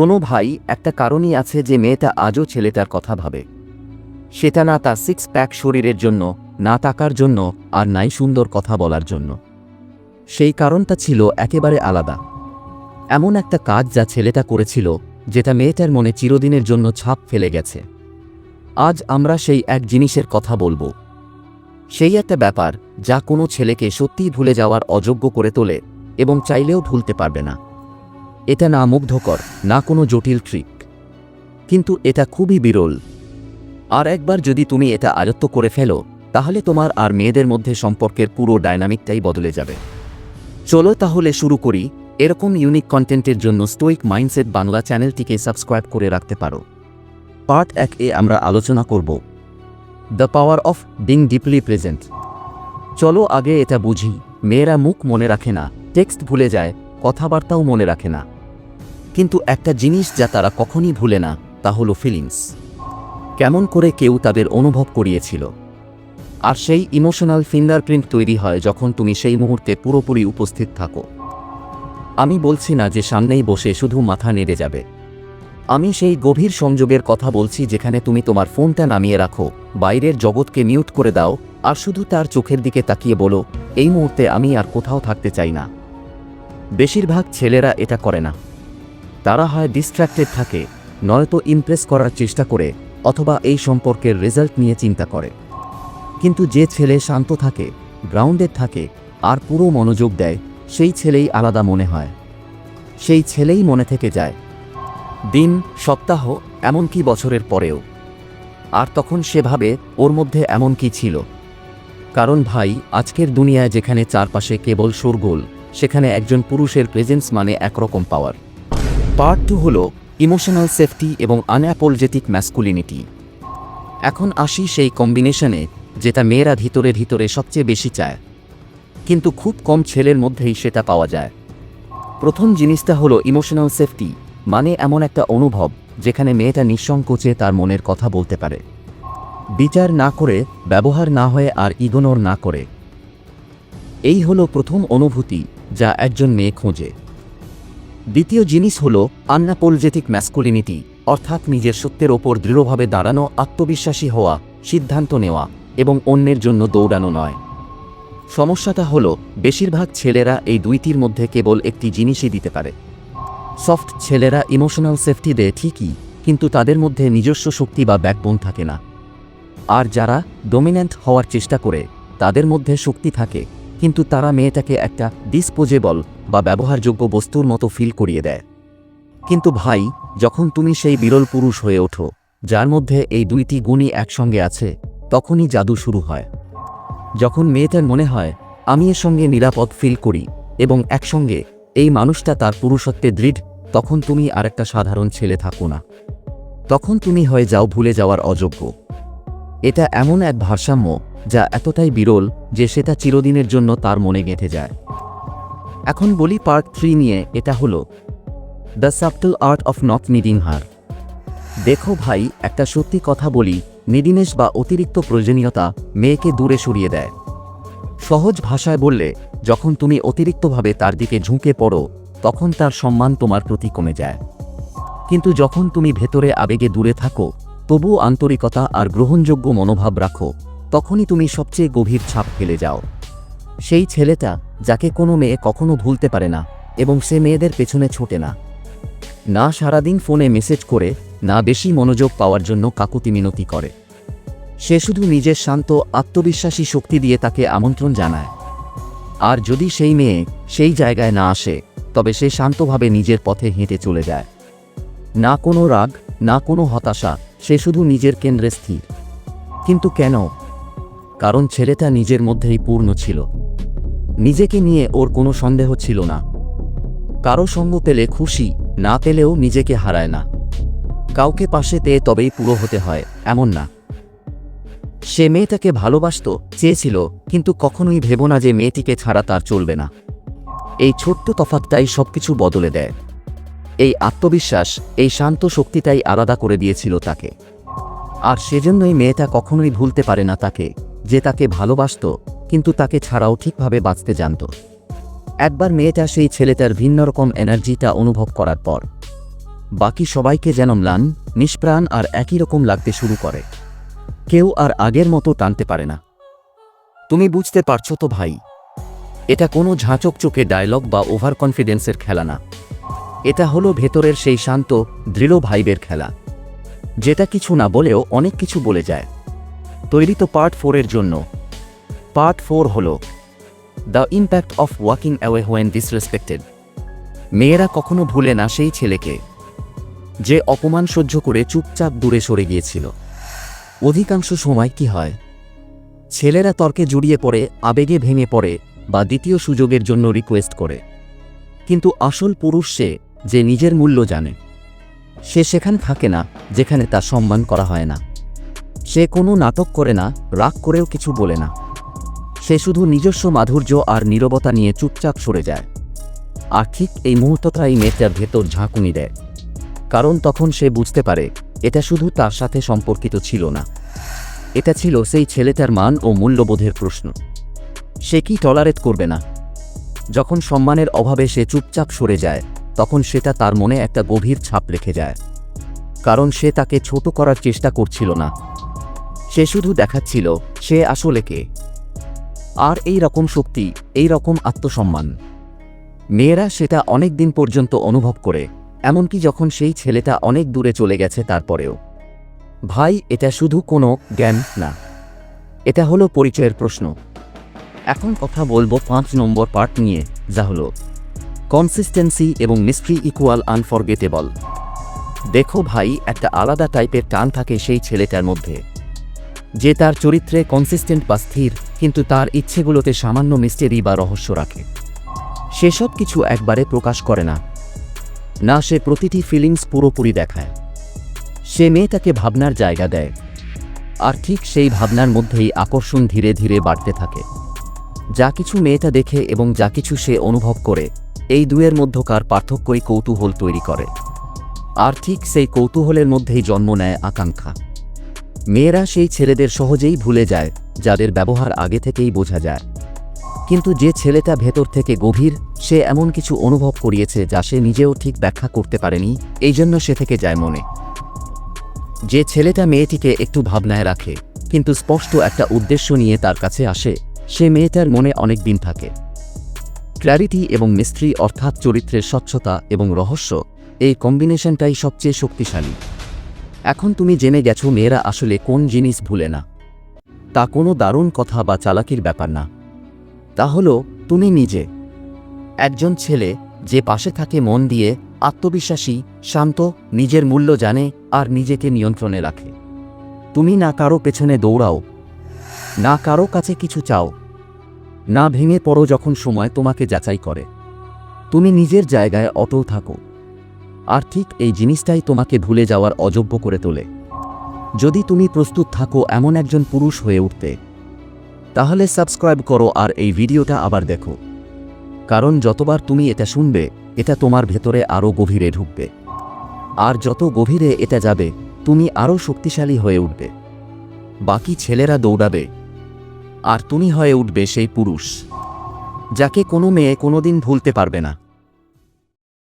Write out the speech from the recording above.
শোনো ভাই, একটা কারণই আছে যে মেয়েটা আজও ছেলেটার কথা ভাবে। সেটা না তার সিক্স প্যাক শরীরের জন্য, না টাকার জন্য, আর নাই সুন্দর কথা বলার জন্য। সেই কারণটা ছিল একেবারে আলাদা। এমন একটা কাজ যা ছেলেটা করেছিল, যেটা মেয়েটার মনে চিরদিনের জন্য ছাপ ফেলে গেছে। আজ আমরা সেই এক জিনিসের কথা বলব। সেই একটা ব্যাপার যা কোনো ছেলেকে সত্যিই ভুলে যাওয়ার অযোগ্য করে তোলে, এবং চাইলেও ভুলতে পারবে না। এটা না মুগ্ধকর, না কোনো জটিল ট্রিক কিন্তু এটা খুবই বিরল। আর একবার যদি তুমি এটা আয়ত্ত করে ফেলো, তাহলে তোমার আর মেয়েদের মধ্যে সম্পর্কের পুরো ডায়নামিকটাই বদলে যাবে। চলো তাহলে শুরু করি। এরকম ইউনিক কন্টেন্টের জন্য স্টোইক মাইন্ডসেট বাংলা চ্যানেলটিকে সাবস্ক্রাইব করে রাখতে পারো। পার্ট এক এ আমরা আলোচনা করব। The power of being deeply present চলো আগে এটা বুঝি। মেয়েরা মুখ মনে রাখে না টেক্সট ভুলে যায়, কথাবার্তাও মনে রাখে না। কিন্তু একটা জিনিস যা তারা কখনই ভুলে না, তা হলো ফিলিংস কেমন করে কেউ তাদের অনুভব করিয়েছিল। আর সেই ইমোশনাল ফিঙ্গারপ্রিন্ট তৈরি হয় যখন তুমি সেই মুহূর্তে পুরোপুরি উপস্থিত থাকো। আমি বলছি না যে সামনেই বসে শুধু মাথা নেড়ে যাবে। আমি সেই গভীর সংযোগের কথা বলছি যেখানে তুমি তোমার ফোনটা নামিয়ে রাখো, বাইরের জগৎকে মিউট করে দাও, আর শুধু তার চোখের দিকে তাকিয়ে বলো, এই মুহূর্তে আমি আর কোথাও থাকতে চাই না। বেশিরভাগ ছেলেরা এটা করে না। তারা হয় ডিস্ট্র্যাক্টেড থাকে, নয়তো ইমপ্রেস করার চেষ্টা করে, অথবা এই সম্পর্কের রেজাল্ট নিয়ে চিন্তা করে। কিন্তু যে ছেলে শান্ত থাকে গ্রাউন্ডেড থাকে, আর পুরো মনোযোগ দেয়, সেই ছেলেই আলাদা মনে হয়। সেই ছেলেই মনে থেকে যায়। দিন, সপ্তাহ, এমনকি বছরের পরেও। আর তখন সে ভাবে ওর মধ্যে এমন কি ছিল? কারণ ভাই, আজকের দুনিয়ায় যেখানে চারপাশে কেবল শোরগোল, সেখানে একজন পুরুষের প্রেজেন্স মানে একরকম পাওয়ার পার্ট টু হল ইমোশনাল সেফটি এবং আনঅ্যাপোলজেটিক ম্যাসকুলিনিটি এখন আসি সেই কম্বিনেশনে যেটা মেয়েরা ভিতরে ভিতরে সবচেয়ে বেশি চায়। কিন্তু খুব কম ছেলের মধ্যেই সেটা পাওয়া যায়। প্রথম জিনিসটা হলো ইমোশনাল সেফটি মানে এমন একটা অনুভব, যেখানে মেয়েটা নিঃসংকোচে তার মনের কথা বলতে পারে। বিচার না করে, ব্যবহার না হয়ে আর ইগনোর না করে। এই হলো প্রথম অনুভূতি, যা একজন মেয়ে খোঁজে। দ্বিতীয় জিনিস হল আন্নাপোলজেটিক ম্যাসকুলিনিটি, অর্থাৎ নিজের সত্যের ওপর দৃঢ়ভাবে দাঁড়ানো, আত্মবিশ্বাসী হওয়া, সিদ্ধান্ত নেওয়া এবং অন্যের জন্য দৌড়ানো নয়। সমস্যাটা হল, বেশিরভাগ ছেলেরা এই দুইটির মধ্যে কেবল একটি জিনিসই দিতে পারে। সফট ছেলেরা ইমোশনাল সেফটি দেয় ঠিকই, কিন্তু তাদের মধ্যে নিজস্ব শক্তি বা ব্যাকবোন থাকে না। আর যারা ডোমিন্যান্ট হওয়ার চেষ্টা করে, তাদের মধ্যে শক্তি থাকে। কিন্তু তারা মেয়েটাকে একটা ডিসপোজেবল বা ব্যবহারযোগ্য বস্তুর মতো ফিল করিয়ে দেয়। কিন্তু ভাই, যখন তুমি সেই বিরল পুরুষ হয়ে ওঠো, যার মধ্যে এই দুইটি গুণই একসঙ্গে আছে, তখনই জাদু শুরু হয়। যখন মেয়েটার মনে হয়, আমি এর সঙ্গে নিরাপদ ফিল করি এবং একসঙ্গে এই মানুষটা তার পুরুষত্বে দৃঢ়, তখন তুমি আর একটা সাধারণ ছেলে থাকো না। তখন তুমি হয়ে যাও ভুলে যাওয়ার অযোগ্য। এটা এমন এক ভারসাম্য যা এতটাই বিরল যে সেটা চিরদিনের জন্য তার মনে গেঁথে যায়। এখন বলি পার্ট থ্রি নিয়ে, এটা হলো the subtle art of not needing her দেখো ভাই, একটা সত্যি কথা বলি নিডিনেশ বা অতিরিক্ত প্রয়োজনীয়তা মেয়েকে দূরে সরিয়ে দেয়। সহজ ভাষায় বললে, যখন তুমি অতিরিক্তভাবে তার দিকে ঝুঁকে পড়ো, তখন তার সম্মান তোমার প্রতি কমে যায়। কিন্তু যখন তুমি ভেতরে আবেগে দূরে থাকো তবুও আন্তরিকতা আর গ্রহণযোগ্য মনোভাব রাখো, তখনই তুমি সবচেয়ে গভীর ছাপ ফেলে যাও। সেই ছেলেটা, যাকে কোনো মেয়ে কখনো ভুলতে পারে না, এবং সে মেয়েদের পেছনে ছোটে না। না সারাদিন ফোনে মেসেজ করে, না বেশি মনোযোগ পাওয়ার জন্য কাকুতি মিনতি করে। সে শুধু নিজের শান্ত, আত্মবিশ্বাসী শক্তি দিয়ে তাকে আমন্ত্রণ জানায়। আর যদি সেই মেয়ে সেই জায়গায় না আসে, তবে সে শান্তভাবে নিজের পথে হেঁটে চলে যায়। না কোনো রাগ না কোনো হতাশা, সে শুধু নিজের কেন্দ্রে স্থির। কিন্তু কেন? কারণ ছেলেটা নিজের মধ্যেই পূর্ণ ছিল। নিজেকে নিয়ে ওর কোনো সন্দেহ ছিল না। কারও সঙ্গ পেলে খুশি, না পেলেও নিজেকে হারায় না। কাউকে পাশে পেয়ে তবেই পুরো হতে হয়, এমন না। সে মেয়েটাকে ভালোবাসত, চেয়েছিল, কিন্তু কখনোই ভেব না যে মেয়েটিকে ছাড়া তার চলবে না। এই ছোট্ট তফাতটাই সবকিছু বদলে দেয়। এই আত্মবিশ্বাস, এই শান্ত শক্তিটাই আলাদা করে দিয়েছিল তাকে। আর সেজন্যই মেয়েটা কখনোই ভুলতে পারে না তাকে, যে তাকে ভালোবাসত, কিন্তু তাকে ছাড়াও ঠিকভাবে বাঁচতে জানত। একবার মেয়েটা সেই ছেলেটার ভিন্ন রকম এনার্জিটা অনুভব করার পর, বাকি সবাইকে যেন ম্লান, নিষ্প্রাণ আর একই রকম লাগতে শুরু করে। কেউ আর আগের মতো টানতে পারে না। তুমি বুঝতে পারছ তো ভাই, এটা কোনো ঝাঁচক চোখে ডায়লগ বা ওভার কনফিডেন্সের খেলা না। এটা হলো ভেতরের সেই শান্ত, দৃঢ় ভাইবের খেলা। যেটা কিছু না বলেও অনেক কিছু বলে যায়। তৈরি তো পার্ট ফোরের জন্য। পার্ট ফোর হল, the impact of walking away when disrespected. মেয়েরা কখনো ভুলে না সেই ছেলেকে, যে অপমান সহ্য করে চুপচাপ দূরে সরে গিয়েছিল। অধিকাংশ সময় কি হয়? ছেলেরা তর্কে জড়িয়ে পড়ে, আবেগে ভেঙে পড়ে, বা দ্বিতীয় সুযোগের জন্য রিকোয়েস্ট করে। কিন্তু আসল পুরুষ সে যে নিজের মূল্য জানে। সে সেখানে থাকে না, যেখানে তা সম্মান করা হয় না। সে কোনো নাটক করে না, রাগ করেও কিছু বলে না। সে শুধু নিজস্ব মাধুর্য আর নীরবতা নিয়ে চুপচাপ সরে যায়। আর ঠিক এই মুহূর্তটাই মেয়েটার ভেতর ঝাঁকুনি দেয়। কারণ তখন সে বুঝতে পারে, এটা শুধু তার সাথে সম্পর্কিত ছিল না। এটা ছিল সেই ছেলেটার মান ও মূল্যবোধের প্রশ্ন। সে কি টলারেট করবে না? যখন সম্মানের অভাবে সে চুপচাপ সরে যায় তখন সেটা তার মনে একটা গভীর ছাপ রেখে যায়। কারণ সে তাকে ছোট করার চেষ্টা করছিল না। সে শুধু দেখাচ্ছিল, সে আসলে কে। আর এই রকম শক্তি, এই রকম আত্মসম্মান। মেয়েরা সেটা অনেক দিন পর্যন্ত অনুভব করে, এমনকি যখন সেই ছেলেটা অনেক দূরে চলে গেছে তারপরেও। ভাই, এটা শুধু কোনো জ্ঞান না। এটা হলো পরিচয়ের প্রশ্ন। এখন কথা বলব পাঁচ নম্বর পার্ট নিয়ে, যা হলো কনসিস্টেন্সি এবং মিস্ট্রি ইকুয়াল আনফরগেটেবল দেখো ভাই, একটা আলাদা টাইপের টান থাকে সেই ছেলেটার মধ্যে। যে তার চরিত্রে কনসিস্টেন্ট বা স্থির, কিন্তু তার ইচ্ছেগুলোতে সামান্য মিস্টেরি বা রহস্য রাখে। সেসব কিছু একবারে প্রকাশ করে না। না, সে প্রতিটি ফিলিংস পুরোপুরি দেখায়। সে মেয়েটাকে ভাবনার জায়গা দেয়। আর ঠিক সেই ভাবনার মধ্যেই আকর্ষণ ধীরে ধীরে বাড়তে থাকে। যা কিছু মেয়েটা দেখে এবং যা কিছু সে অনুভব করে এই দুয়ের মধ্যকার পার্থক্যই কৌতূহল তৈরি করে। আর ঠিক সেই কৌতূহলের মধ্যেই জন্ম নেয় আকাঙ্ক্ষা। মেয়েরা সেই ছেলেদের সহজেই ভুলে যায়, যাদের ব্যবহার আগে থেকেই বোঝা যায়। কিন্তু যে ছেলেটা ভেতর থেকে গভীর, সে এমন কিছু অনুভব করিয়েছে যা সে নিজেও ঠিক ব্যাখ্যা করতে পারেনি, এই জন্য সে থেকে যায় মনে। যে ছেলেটা মেয়েটিকে একটু ভাবনায় রাখে, কিন্তু স্পষ্ট একটা উদ্দেশ্য নিয়ে তার কাছে আসে, সে মেয়েটার মনে অনেক দিন থাকে। ক্ল্যারিটি এবং মিস্ট্রি অর্থাৎ চরিত্রের স্বচ্ছতা এবং রহস্য, এই কম্বিনেশনটাই সবচেয়ে শক্তিশালী। এখন তুমি জেনে গেছো মেয়েরা আসলে কোন জিনিস ভুলে না। তা কোনো দারুণ কথা বা চালাকির ব্যাপার না। তা হলো, তুমি নিজে। একজন ছেলে যে পাশে থাকে মন দিয়ে, আত্মবিশ্বাসী, শান্ত, নিজের মূল্য জানে আর নিজেকে নিয়ন্ত্রণে রাখে। তুমি না কারও পেছনে দৌড়াও। না কারও কাছে কিছু চাও। না ভেঙে পড়ো যখন সময় তোমাকে যাচাই করে। তুমি নিজের জায়গায় অটল থাকো। আর ঠিক এই জিনিসটাই তোমাকে ভুলে যাওয়ার অযোগ্য করে তোলে। যদি তুমি প্রস্তুত থাকো এমন একজন পুরুষ হয়ে উঠতে, তাহলে সাবস্ক্রাইব করো আর এই ভিডিওটা আবার দেখো। কারণ যতবার তুমি এটা শুনবে, এটা তোমার ভেতরে আরও গভীরে ঢুকবে। আর যত গভীরে এটা যাবে, তুমি আরও শক্তিশালী হয়ে উঠবে। বাকি ছেলেরা দৌড়াবে। আর তুমি হয়ে উঠবে সেই পুরুষ যাকে কোনো মেয়ে কোনোদিন ভুলতে পারবে না।